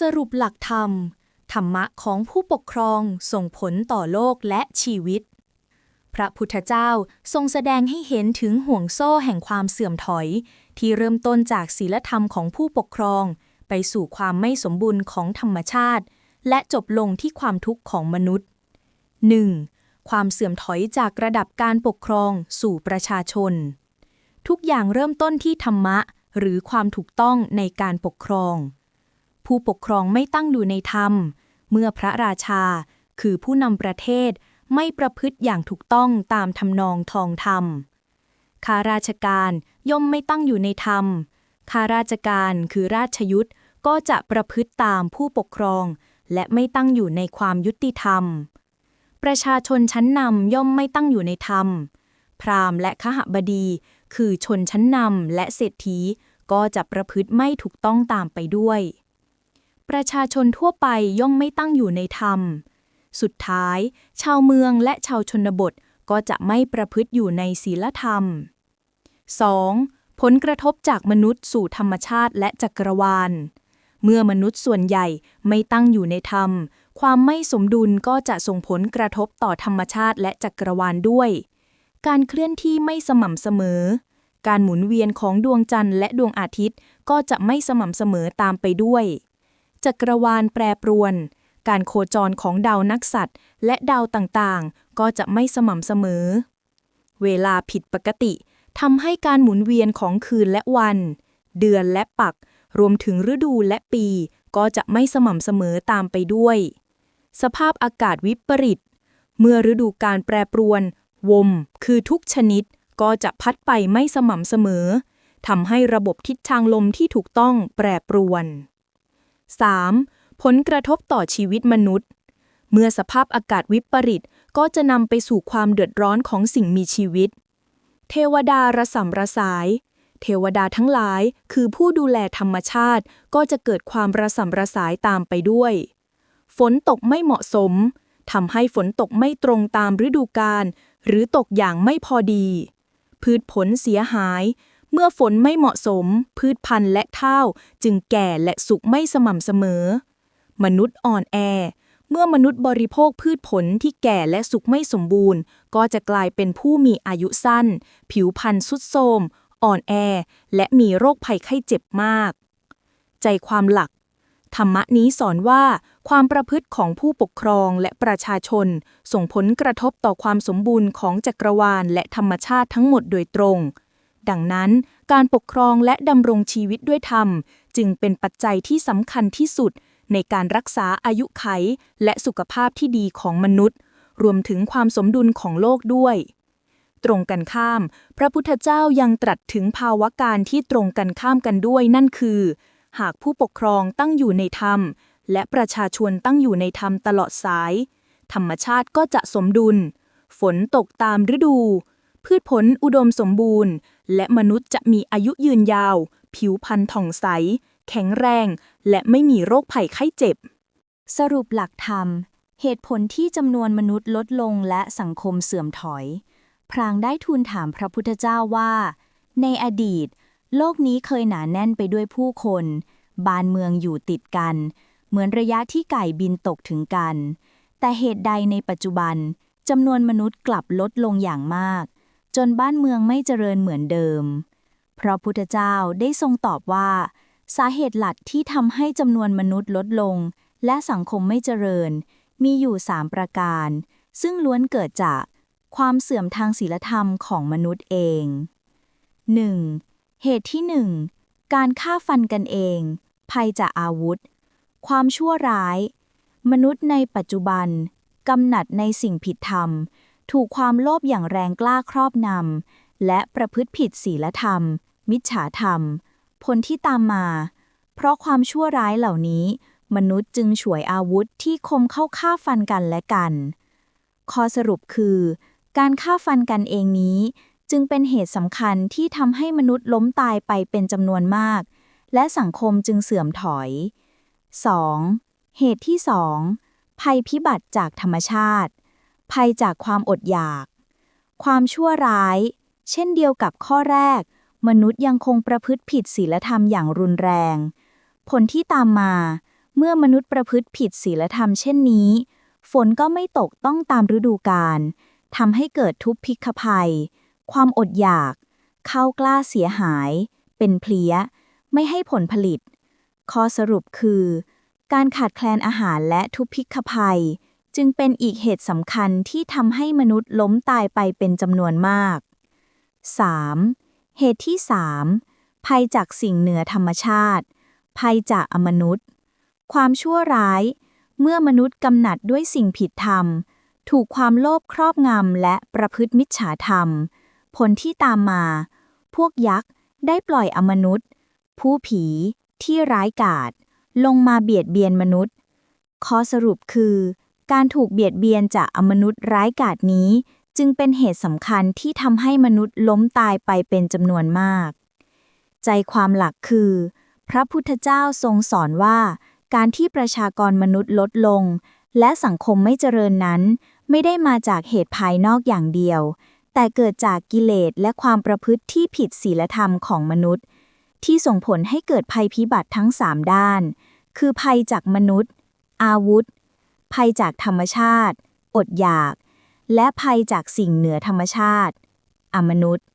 สรุปหลักธรรม ธรรมะของผู้ปกครองส่งผลต่อโลกและชีวิต พระพุทธเจ้าทรงแสดงให้เห็นถึงห่วงโซ่แห่งความเสื่อมถอย ที่เริ่มต้นจากศีลธรรมของผู้ปกครอง ไปสู่ความไม่สมบูรณ์ของธรรมชาติ และจบลงที่ความทุกข์ของมนุษย์ 1. ความเสื่อมถอยจากระดับการปกครองสู่ประชาชน ทุกอย่างเริ่มต้นที่ธรรมะ หรือความถูกต้องในการปกครอง ผู้ปกครองไม่ตั้งอยู่ในธรรม เมื่อพระราชา คือผู้นำประเทศไม่ประพฤติอย่างถูกต้องตามทำนองทองธรรม ข้าราชการย่อมไม่ตั้งอยู่ในธรรม ข้าราชการคือราชยุทธก็จะประพฤติตามผู้ปกครอง และไม่ตั้งอยู่ในความยุติธรรม ประชาชนชั้นนำย่อมไม่ตั้งอยู่ในธรรม พราหมณ์และขหบดี คือชนชั้นนำและเศรษฐีก็จะประพฤติไม่ถูกต้องตามไปด้วย ประชาชนทั่วไปย่อมไม่ตั้งอยู่ในธรรม สุดท้าย ชาวเมืองและชาวชนบทก็จะไม่ประพฤติอยู่ในศีลธรรม 2. ผลกระทบจากมนุษย์สู่ธรรมชาติและจักรวาล เมื่อมนุษย์ส่วนใหญ่ไม่ตั้งอยู่ในธรรม ความไม่สมดุลก็จะส่งผลกระทบต่อธรรมชาติและจักรวาลด้วย การเคลื่อนที่ไม่สม่ำเสมอ การหมุนเวียนของดวงจันทร์และดวงอาทิตย์ก็จะไม่สม่ำเสมอตามไปด้วย จักรวาลแปรปรวน การโคจรของดาวนักสัตว์ และดาวต่างๆ ก็จะไม่สม่ำเสมอ เวลาผิดปกติทำให้การหมุนเวียนของคืนและวัน เดือนและปัก รวมถึงฤดูและปี ก็จะไม่สม่ำเสมอตามไปด้วย สภาพอากาศวิปริต เมื่อฤดูการแปรปรวน วม คือทุกชนิด ก็จะพัดไปไม่สม่ำเสมอทำให้ระบบทิศทางลมที่ถูกต้องแปรปรวน 3. ผลกระทบต่อชีวิตมนุษย์ เมื่อสภาพอากาศวิปริตก็จะนำไปสู่ความเดือดร้อนของสิ่งมีชีวิต เทวดาระสำระสาย เทวดาทั้งหลายคือผู้ดูแลธรรมชาติ ก็จะเกิดความระสำระสายตามไปด้วย ฝนตกไม่เหมาะสมทำให้ฝนตกไม่ตรงตามฤดูกาลหรือตกอย่างไม่พอดี พืชผลเสียหาย เมื่อฝนไม่เหมาะสม พืชพันธุ์และข้าวจึงแก่และสุกไม่สม่ำเสมอ มนุษย์อ่อนแอ เมื่อมนุษย์บริโภคพืชผลที่แก่และสุกไม่สมบูรณ์ ก็จะกลายเป็นผู้มีอายุสั้น ผิวพรรณสุดโทรมอ่อนแอ และมีโรคภัยไข้เจ็บมาก ใจความหลัก ธรรมะนี้สอนว่าความประพฤติของผู้ปกครองและประชาชน ส่งผลกระทบต่อความสมบูรณ์ของจักรวาลและธรรมชาติทั้งหมดโดยตรง ดังนั้น การปกครองและดำรงชีวิตด้วยธรรม จึงเป็นปัจจัยที่สำคัญที่สุด ในการรักษาอายุไข และสุขภาพที่ดีของมนุษย์ รวมถึงความสมดุลของโลกด้วย ตรงกันข้าม พระพุทธเจ้ายังตรัสถึงภาวะการที่ตรงกันข้ามกันด้วยนั่นคือ หากผู้ปกครองตั้งอยู่ในธรรม และประชาชนตั้งอยู่ในธรรมตลอดสาย ธรรมชาติก็จะสมดุล ฝนตกตามฤดู พืชผลอุดมสมบูรณ์ และมนุษย์จะมีอายุยืนยาว ผิวพรรณผ่องใส แข็งแรง และไม่มีโรคภัยไข้เจ็บ สรุปหลักธรรม เหตุผลที่จำนวนมนุษย์ลดลงและสังคมเสื่อมถอย พรางได้ทูลถามพระพุทธเจ้าว่า ในอดีต โลกนี้เคยหนาแน่นไปด้วยผู้คนบ้านเมืองอยู่ติดกัน เหมือนระยะที่ไก่บินตกถึงกัน แต่เหตุใดในปัจจุบันจำนวนมนุษย์กลับลดลงอย่างมาก จนบ้านเมืองไม่เจริญเหมือนเดิม เพราะพุทธเจ้าได้ทรงตอบว่า สาเหตุหลักที่ทำให้จำนวนมนุษย์ลดลง และสังคมไม่เจริญ มีอยู่สามประการ ซึ่งล้วนเกิดจากความเสื่อมทางศีลธรรมของมนุษย์เอง 1. เหตุที่ 1 การฆ่าฟันกันเอง ภัยจากอาวุธ ความชั่วร้าย มนุษย์ในปัจจุบัน กำหนัดในสิ่งผิดธรรม ถูกความโลภอย่างแรงกล้าครอบนำและประพฤติผิดศีลธรรม มิจฉาธรรม ผลที่ตามมา เพราะความชั่วร้ายเหล่านี้ มนุษย์จึงฉวยอาวุธที่คมเข้าฆ่าฟันกันและกัน ข้อสรุปคือ การฆ่าฟันกันเองนี้ จึงเป็นเหตุสำคัญที่ทำให้มนุษย์ล้มตายไปเป็นจำนวนมาก และสังคมจึงเสื่อมถอย 2. เหตุที่ 2 ภัยพิบัติจากธรรมชาติ ภัยจากความอดอยาก ความชั่วร้าย เช่นเดียวกับข้อแรก มนุษย์ยังคงประพฤติผิดศีลธรรมอย่างรุนแรง ผลที่ตามมา เมื่อมนุษย์ประพฤติผิดศีลธรรมเช่นนี้ ฝนก็ไม่ตกต้องตามฤดูกาลทำให้เกิดทุพพิกภัย ความอดอยาก ข้าวกล้าเสียหาย เป็นเพลี้ย ไม่ให้ผลผลิต ข้อสรุปคือ การขาดแคลนอาหารและทุพพิกภัย จึงเป็นอีกเหตุสำคัญที่ทำให้มนุษย์ล้มตายไปเป็นจำนวนมาก 3. เหตุที่ 3. ภัยจากสิ่งเหนือธรรมชาติ ภัยจากอมนุษย์ ความชั่วร้าย เมื่อมนุษย์กำหนัดด้วยสิ่งผิดธรรม ถูกความโลภครอบงำและประพฤติมิจฉาธรรม ผลที่ตามมา พวกยักษ์ได้ปล่อยอมนุษย์ ผู้ผีที่ร้ายกาจลงมาเบียดเบียนมนุษย์ ข้อสรุปคือ การถูกเบียดเบียนจากอมนุษย์ร้ายกาจนี้ จึงเป็นเหตุสำคัญที่ทำให้มนุษย์ล้มตายไปเป็นจำนวนมาก ใจความหลักคือ พระพุทธเจ้าทรงสอนว่า การที่ประชากรมนุษย์ลดลง และสังคมไม่เจริญนั้น ไม่ได้มาจากเหตุภายนอกอย่างเดียว แต่เกิดจากกิเลสและความประพฤติที่ผิดศีลธรรมของมนุษย์ ที่ส่งผลให้เกิดภัยพิบัติทั้ง3ด้าน คือภัยจากมนุษย์ อาวุธ ภัยจากธรรมชาติ อดอยาก และภัยจากสิ่งเหนือธรรมชาติ อมนุษย์